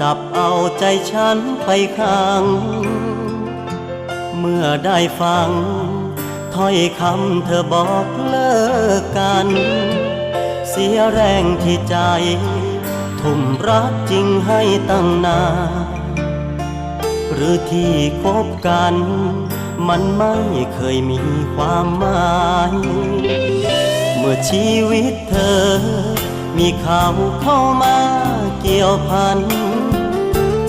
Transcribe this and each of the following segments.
จับเอาใจฉันไปข้งเมื่อได้ฟัง ถ้อยคำเธอบอกเลิกกัน เสียแรงที่ใจ ทุ่มรักจริงให้ตั้งนานหรือที่คบกัน มันไม่เคยมีความหมาย เมื่อชีวิตเธอ มีข่าวเข้ามาเกี่ยวพัน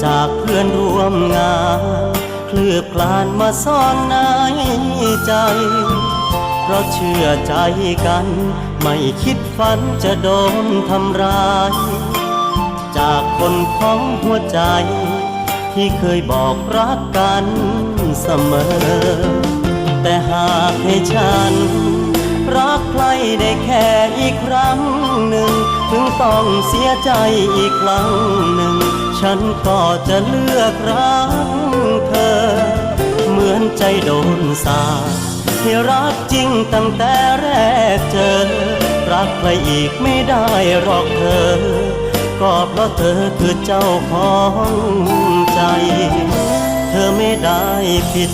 จากเพื่อนร่วมงาน เคลือบกลานมาซ่อนในใจ เพราะเชื่อใจกัน ไม่คิดฝันจะโดนทำร้าย จากคนของหัวใจ ที่เคยบอกรักกันเสมอ แต่หากให้ฉัน รักใครได้แค่อีกครั้งหนึ่ง ถึงต้องเสียใจอีกครั้งหนึ่ง ฉันก็จะเลือกรักเธอ เหมือนใจโดนสาปให้รักจริงตั้งแต่แรกเจอ รักใครอีกไม่ได้หรอกเธอ ก็เพราะเธอคือเจ้าของใจ เธอไม่ได้ผิด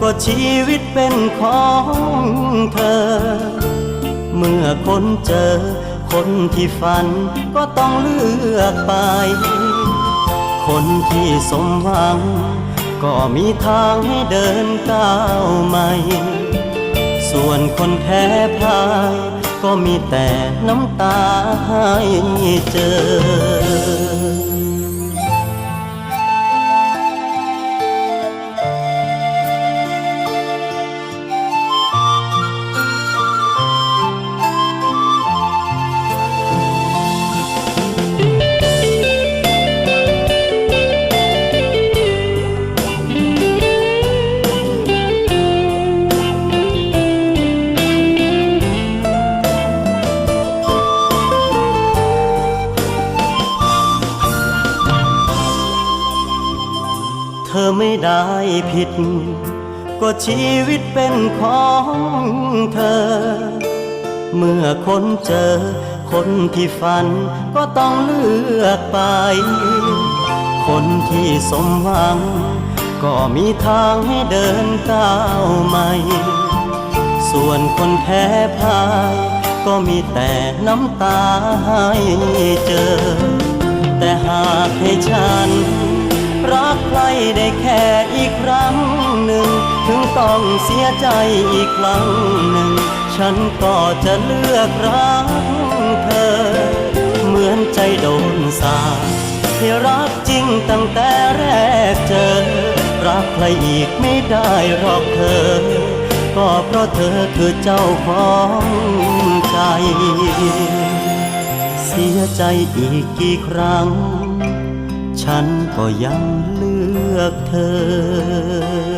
ก็ชีวิตเป็นของเธอ เมื่อคนเจอ คนที่ฝันก็ต้องเลือกไป คนที่สมหวัง ก็มีทางให้เดินก้าวใหม่ ส่วนคนแพ้พ่าย ก็มีแต่น้ำตาให้เจอ ไม่ได้ผิด ก็ชีวิตเป็นของเธอ เมื่อคนเจอ คนที่ฝันก็ต้องเลือกไป คนที่สมหวัง ก็มีทางให้เดินก้าวใหม่ ส่วนคนแพ้พ่ายก็มีแต่น้ำตาให้เจอ แต่หากให้ฉัน รักใครได้แค่อีกครั้งหนึ่ง ถึงต้องเสียใจอีกครั้งหนึ่ง ฉันก็จะเลือกรักเธอ เหมือนใจโดนสาให้รักจริงตั้งแต่แรกเจอ รักใครอีกไม่ได้หรอกเธอ ก็เพราะเธอคือเจ้าของใจ เสียใจอีกกี่ครั้ง ฉันก็ยังเลือกเธอ